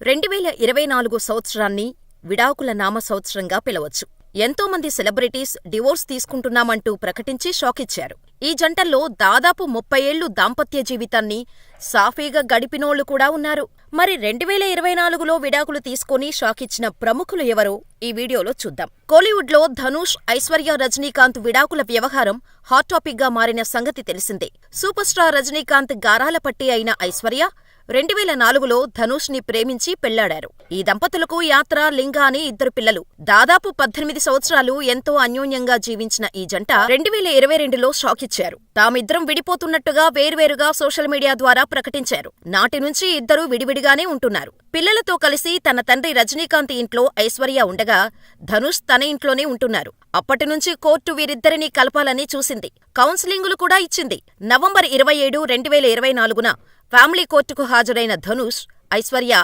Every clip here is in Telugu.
రెండువేల ఇరవై నాలుగు సంవత్సరాన్ని విడాకుల నామ సంవత్సరంగా పిలవచ్చు. ఎంతోమంది సెలబ్రిటీస్ డివోర్స్ తీసుకుంటున్నామంటూ ప్రకటించి షాకిచ్చారు. ఈ జంటల్లో దాదాపు ముప్పై ఏళ్ళు దాంపత్య జీవితాన్ని సాఫీగా గడిపినోళ్ళు కూడా ఉన్నారు. మరి రెండువేల ఇరవై నాలుగులో విడాకులు తీసుకొని షాకిచ్చిన ప్రముఖులు ఎవరో ఈ వీడియోలో చూద్దాం. కోలీవుడ్లో ధనుష్, ఐశ్వర్య రజనీకాంత్ విడాకుల వ్యవహారం హాట్ టాపిక్గా మారిన సంగతి తెలిసిందే. సూపర్ స్టార్ రజనీకాంత్ గారాల పట్టి అయిన ఐశ్వర్య రెండు వేల నాలుగులో ధనుష్ని ప్రేమించి పెళ్ళాడారు. ఈ దంపతులకు యాత్ర, లింగ అని ఇద్దరు పిల్లలు. దాదాపు పద్దెనిమిది సంవత్సరాలు ఎంతో అన్యోన్యంగా జీవించిన ఈ జంట రెండు వేల ఇరవై రెండులో షాకిచ్చారు. తామిద్దరం విడిపోతున్నట్టుగా వేర్వేరుగా సోషల్ మీడియా ద్వారా ప్రకటించారు. నాటి నుంచి ఇద్దరూ విడివిడిగానే ఉంటున్నారు. పిల్లలతో కలిసి తన తండ్రి రజనీకాంత్ ఇంట్లో ఐశ్వర్య ఉండగా ధనుష్ తన ఇంట్లోనే ఉంటున్నారు. అప్పటినుంచి కోర్టు వీరిద్దరినీ కలపాలని చూసింది. కౌన్సిలింగులు కూడా ఇచ్చింది. నవంబర్ ఇరవై ఏడు, రెండు వేల ఇరవై నాలుగున ఫ్యామిలీ కోర్టుకు హాజరైన ధనుష్, ఐశ్వర్య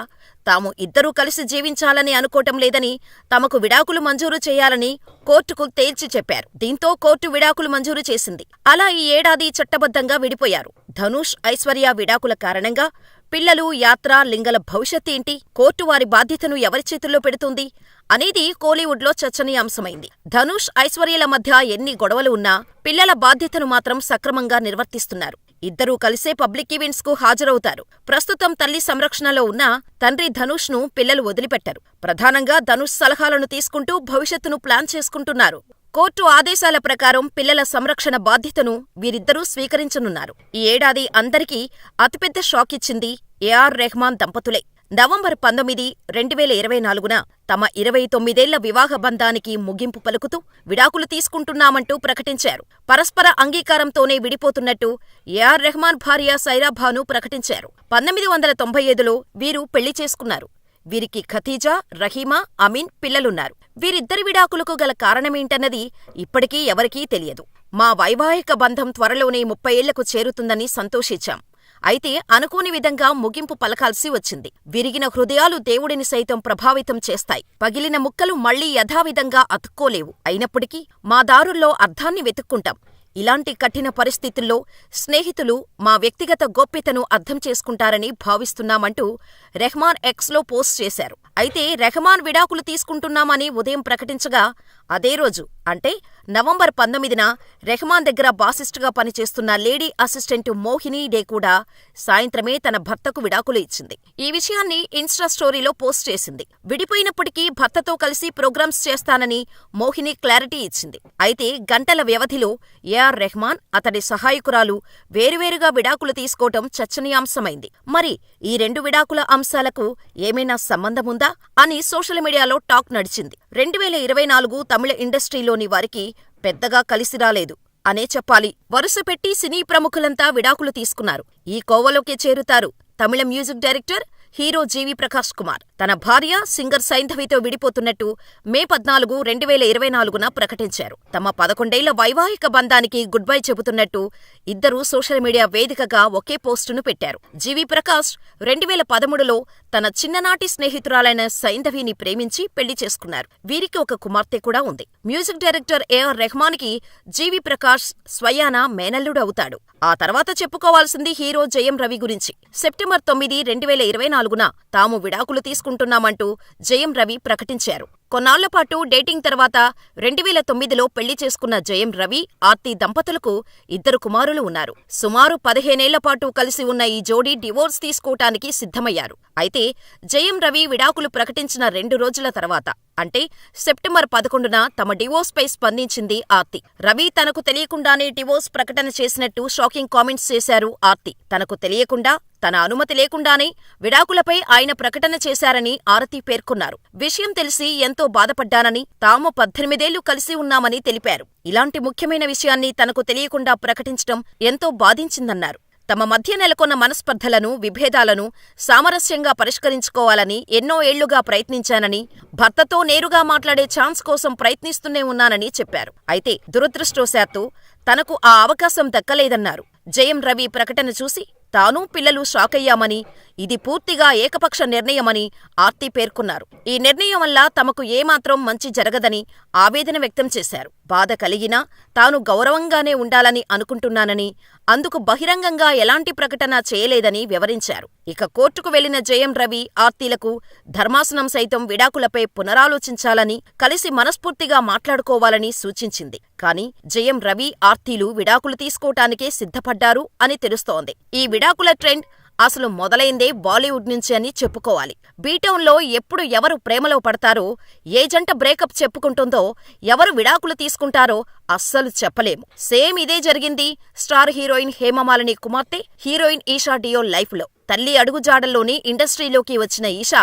తాము ఇద్దరూ కలిసి జీవించాలని అనుకోవటం లేదని, తమకు విడాకులు మంజూరు చేయాలని కోర్టుకు తేల్చి చెప్పారు. దీంతో కోర్టు విడాకులు మంజూరు చేసింది. అలా ఈ ఏడాది చట్టబద్ధంగా విడిపోయారు. ధనుష్, ఐశ్వర్య విడాకుల కారణంగా పిల్లలు, యాత్ర, లింగల భవిష్యత్తేంటి? కోర్టు వారి బాధ్యతను ఎవరి చేతుల్లో పెడుతుంది? అనేది కోలీవుడ్లో చర్చనీయాంశమైంది. ధనుష్, ఐశ్వర్యల మధ్య ఎన్ని గొడవలు ఉన్నా పిల్లల బాధ్యతను మాత్రం సక్రమంగా నిర్వర్తిస్తున్నారు. ఇద్దరూ కలిసే పబ్లిక్ ఈవెంట్స్కు హాజరవుతారు. ప్రస్తుతం తల్లి సంరక్షణలో ఉన్న తండ్రి ధనుష్ను పిల్లలు వదిలిపెట్టారు ప్రధానంగా ధనుష్ సలహాలను తీసుకుంటూ భవిష్యత్తును ప్లాన్ చేసుకుంటున్నారు. కోర్టు ఆదేశాల ప్రకారం పిల్లల సంరక్షణ బాధ్యతను వీరిద్దరూ స్వీకరించనున్నారు. ఈ ఏడాది అందరికీ అతిపెద్ద షాకిచ్చింది ఏఆర్ రెహమాన్ దంపతులే. నవంబర్ పంతొమ్మిది, రెండు వేల ఇరవై నాలుగున తమ ఇరవై తొమ్మిదేళ్ళ వివాహ బంధానికి ముగింపు పలుకుతూ విడాకులు తీసుకుంటున్నామంటూ ప్రకటించారు. పరస్పర అంగీకారంతోనే విడిపోతున్నట్టు ఏఆర్ రెహమాన్ భార్య సైరాభాను ప్రకటించారు. పంతొమ్మిది వందల తొంభై ఐదులో వీరు పెళ్ళి చేసుకున్నారు. వీరికి ఖతీజా, రహీమా, అమీన్ పిల్లలున్నారు. వీరిద్దరి విడాకులకు గల కారణమేంటన్నది ఇప్పటికీ ఎవరికీ తెలియదు. మా వైవాహిక బంధం త్వరలోనే ముప్పై ఏళ్ళకు చేరుతుందని సంతోషించాం. అయితే అనుకోని విధంగా ముగింపు పలకాల్సి వచ్చింది. విరిగిన హృదయాలు దేవుడిని సైతం ప్రభావితం చేస్తాయి. పగిలిన ముక్కలు మళ్ళీ యథావిధంగా అతుక్కోలేవు. అయినప్పటికీ మా దారుల్లో అర్థాన్ని వెతుక్కుంటాం. ఇలాంటి కఠిన పరిస్థితుల్లో స్నేహితులు మా వ్యక్తిగత గోప్యతను అర్థం చేసుకుంటారని భావిస్తున్నామంటూ రెహమాన్ ఎక్స్లో పోస్ట్ చేశారు. అయితే రెహమాన్ విడాకులు తీసుకుంటున్నామని ఉదయం ప్రకటించగా అదే రోజు అంటే నవంబర్ పంతొమ్మిదిన రెహమాన్ దగ్గర బాసిస్టుగా పనిచేస్తున్న లేడీ అసిస్టెంట్ మోహిని డే కూడా సాయంత్రమే తన భర్తకు విడాకులు ఇచ్చింది. ఈ విషయాన్ని ఇన్స్టా స్టోరీలో పోస్ట్ చేసింది. విడిపోయినప్పటికీ భర్తతో కలిసి ప్రోగ్రామ్స్ చేస్తానని మోహిని క్లారిటీ ఇచ్చింది. అయితే గంటల వ్యవధిలో ఏఆర్ రెహమాన్, అతడి సహాయకురాలు వేరువేరుగా విడాకులు తీసుకోవటం చర్చనీయాంశమైంది. మరి ఈ రెండు విడాకుల అంశాలకు ఏమైనా సంబంధముందా అని సోషల్ మీడియాలో టాక్ నడిచింది. రెండు వేల ఇరవై నాలుగు తమిళ ఇండస్ట్రీలోని వారికి పెద్దగా కలిసి రాలేదు అనే చెప్పాలి. వరుసపెట్టి సినీ ప్రముఖులంతా విడాకులు తీసుకున్నారు. ఈ కోవలోకే చేరుతారు Tamil music director, hero G V Prakash Kumar. తన భార్య, సింగర్ సైంధవితో విడిపోతున్నట్టు మే పద్నాలుగు, రెండు వేల ఇరవై నాలుగున ప్రకటించారు. తమ పదకొండేళ్ళ వైవాహిక బంధానికి గుడ్ బై చెబుతున్నట్టు ఇద్దరూ సోషల్ మీడియా వేదికగా ఒకే పోస్టును పెట్టారు. జీవి ప్రకాష్ రెండు వేల పదమూడులో తన చిన్ననాటి స్నేహితురాలైన సైంధవిని ప్రేమించి పెళ్ళి చేసుకున్నారు. వీరికి ఒక కుమార్తె కూడా ఉంది. మ్యూజిక్ డైరెక్టర్ ఏఆర్ రెహమాన్కి జీవి ప్రకాష్ స్వయానా మేనల్లుడు అవుతాడు. ఆ తర్వాత చెప్పుకోవాల్సింది హీరో జయం రవి గురించి. సెప్టెంబర్ తొమ్మిది, రెండు వేల ఇరవై నాలుగున తాము విడాకులు తీసుకుంటున్నామంటూ జయం రవి ప్రకటించారు. కొన్నాళ్ళపాటు డేటింగ్ తర్వాత రెండు వేల తొమ్మిదిలో పెళ్ళి చేసుకున్న జయం రవి, ఆర్తి దంపతులకు ఇద్దరు కుమారులు ఉన్నారు. సుమారు పదిహేనేళ్ళపాటు కలిసి ఉన్న ఈ జోడీ డివోర్స్ తీసుకోవటానికి సిద్ధమయ్యారు. అయితే జయం రవి విడాకులు ప్రకటించిన రెండు రోజుల తర్వాత అంటే సెప్టెంబర్ పదకొండున తమ డివోర్స్పై స్పందించింది ఆర్తి. రవి తనకు తెలియకుండానే డివోర్స్ ప్రకటన చేసినట్టు షాకింగ్ కామెంట్స్ చేశారు ఆర్తి. తనకు తెలియకుండా, తన అనుమతి లేకుండానే విడాకులపై ఆయన ప్రకటన చేశారని ఆరతి పేర్కొన్నారు. విషయం తెలిసి ఎంతో బాధపడ్డానని, తాము పద్దెనిమిదేళ్ళు కలిసి ఉన్నామని తెలిపారు. ఇలాంటి ముఖ్యమైన విషయాన్ని తనకు తెలియకుండా ప్రకటించటం ఎంతో బాధించిందన్నారు. తమ మధ్య నెలకొన్న మనస్పర్ధలను, విభేదాలను సామరస్యంగా పరిష్కరించుకోవాలని ఎన్నో ఏళ్ళుగా ప్రయత్నించానని, భర్తతో నేరుగా మాట్లాడే ఛాన్స్ కోసం ప్రయత్నిస్తూనే ఉన్నానని చెప్పారు. అయితే దురదృష్టవశాత్తు తనకు ఆ అవకాశం దక్కలేదన్నారు. జయం రవి ప్రకటన చూసి తానూ పిల్లలు షాకయ్యామని, ఇది పూర్తిగా ఏకపక్ష నిర్ణయమని ఆర్తి పేర్కొన్నారు. ఈ నిర్ణయం వల్ల తమకు ఏమాత్రం మంచి జరగదని ఆవేదన వ్యక్తం చేశారు. బాధ కలిగినా తాను గౌరవంగానే ఉండాలని అనుకుంటున్నానని అందుకు బహిరంగంగా ఎలాంటి ప్రకటన చేయలేదని వివరించారు. ఇక కోర్టుకు వెళ్ళిన జయం రవి ఆర్తీలకు ధర్మాసనం సైతం విడాకులపై పునరాలోచించాలని కలిసి మనస్ఫూర్తిగా మాట్లాడుకోవాలని సూచించింది. కానీ జయం రవి ఆర్తీలు విడాకులు తీసుకోవటానికే సిద్ధపడ్డారు అని తెలుస్తోంది. ఈ విడాకుల ట్రెండ్ అసలు మొదలైందే బాలీవుడ్ నుంచి అని చెప్పుకోవాలి. బీటౌన్లో ఎప్పుడు ఎవరు ప్రేమలో పడతారో ఏ జంట బ్రేకప్ చెప్పుకుంటుందో ఎవరు విడాకులు తీసుకుంటారో అస్సలు చెప్పలేము. సేమ్ ఇదే జరిగింది స్టార్ హీరోయిన్ హేమమాలిని కుమార్తె హీరోయిన్ ఈషా డియో లైఫ్లో. తల్లి అడుగుజాడల్లోని ఇండస్ట్రీలోకి వచ్చిన ఈషా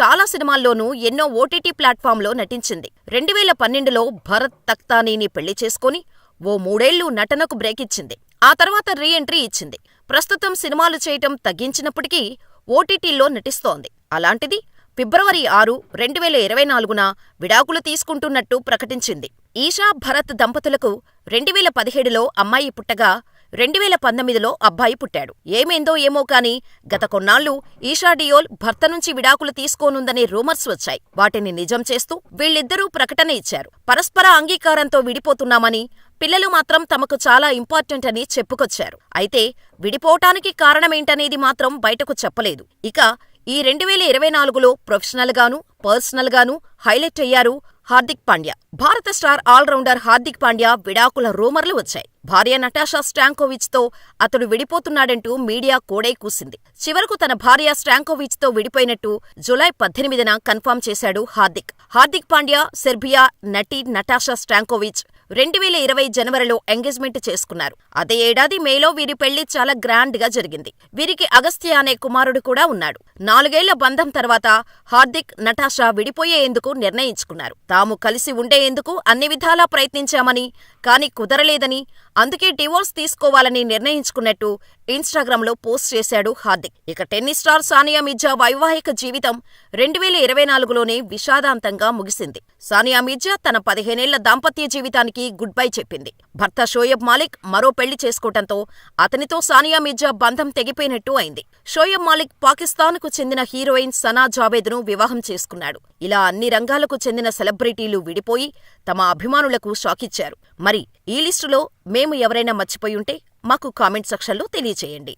చాలా సినిమాల్లోనూ ఎన్నో ఓటీటీ ప్లాట్ఫామ్లో నటించింది. రెండువేల పన్నెండులో భరత్ తఖ్తానీని పెళ్ళి చేసుకుని ఓ మూడేళ్ళు నటనకు బ్రేక్ ఇచ్చింది ఆ తర్వాత రీ ఎంట్రీ ఇచ్చింది. ప్రస్తుతం సినిమాలు చేయటం తగ్గించినప్పటికీ ఓటీటీల్లో నటిస్తోంది. అలాంటిది ఫిబ్రవరి ఆరు రెండువేల ఇరవై నాలుగున విడాకులు తీసుకుంటున్నట్టు ప్రకటించింది. ఈషా భరత్ దంపతులకు రెండువేల పదిహేడులో అమ్మాయి పుట్టగా రెండువేల పంతొమ్మిదిలో అబ్బాయి పుట్టాడు. ఏమైందో ఏమో కాని గత కొన్నాళ్ళు ఈషా డియోల్ భర్త నుంచి విడాకులు తీసుకోనుందనే రూమర్స్ వచ్చాయి. వాటిని నిజం చేస్తూ వీళ్ళిద్దరూ ప్రకటన ఇచ్చారు. పరస్పర అంగీకారంతో విడిపోతున్నామని పిల్లలు మాత్రం తమకు చాలా ఇంపార్టెంట్ అని చెప్పుకొచ్చారు. అయితే విడిపోవటానికి కారణమేంటనేది మాత్రం బయటకు చెప్పలేదు. ఇక ఈ రెండువేల ఇరవై నాలుగులో ప్రొఫెషనల్గాను పర్సనల్గాను హైలైట్ అయ్యారు హార్దిక్ పాండ్యా. భారత స్టార్ ఆల్రౌండర్ హార్దిక్ పాండ్యా విడాకుల రూమర్లు వచ్చాయి. భార్య నటాషా స్టాంకోవిచ్తో అతడు విడిపోతున్నాడంటూ మీడియా కోడై కూసింది. చివరకు తన భార్య స్టాంకోవిచ్తో విడిపోయినట్టు జులై పద్దెనిమిదిన కన్ఫర్మ్ చేశాడు హార్దిక్. హార్దిక్ పాండ్యా సెర్బియా నటి నటాషా స్టాంకోవిచ్ రెండు వేల ఇరవై జనవరిలో ఎంగేజ్మెంట్ చేసుకున్నారు. అదే ఏడాది మేలో వీరి పెళ్ళి చాలా గ్రాండ్గా జరిగింది. వీరికి అగస్త్య అనే కుమారుడు కూడా ఉన్నాడు. నాలుగేళ్ళ బంధం తర్వాత హార్దిక్ నటాషా విడిపోయేందుకు నిర్ణయించుకున్నారు? తాము కలిసి ఉండేందుకు అన్ని విధాలా ప్రయత్నించామని కాని కుదరలేదని అందుకే డివోర్స్ తీసుకోవాలని నిర్ణయించుకున్నట్టు ఇన్స్టాగ్రామ్లో పోస్ట్ చేశాడు హార్దిక్. ఇక టెన్నిస్ స్టార్ సానియా మిర్జా వైవాహిక జీవితం రెండు వేల ఇరవై నాలుగులోనే విషాదాంతంగా ముగిసింది. సానియా మిర్జా తన పదిహేనేళ్ళ దాంపత్య జీవితానికి గుడ్ బై చెప్పింది. భర్త షోయబ్ మాలిక్ మరో పెళ్ళి చేసుకోవటంతో అతనితో సానియా మిర్జా బంధం తెగిపోయినట్టు అయింది. షోయబ్ మాలిక్ పాకిస్తాన్కు చెందిన హీరోయిన్ సనా జావేద్ను వివాహం చేసుకున్నాడు. ఇలా అన్ని రంగాలకు చెందిన సెలబ్రిటీలు విడిపోయి తమ అభిమానులకు షాకిచ్చారు. మరి ఈ లిస్టులో మేము ఎవరైనా మర్చిపోయుంటే మాకు కామెంట్ సెక్షన్లో తెలియచేయండి.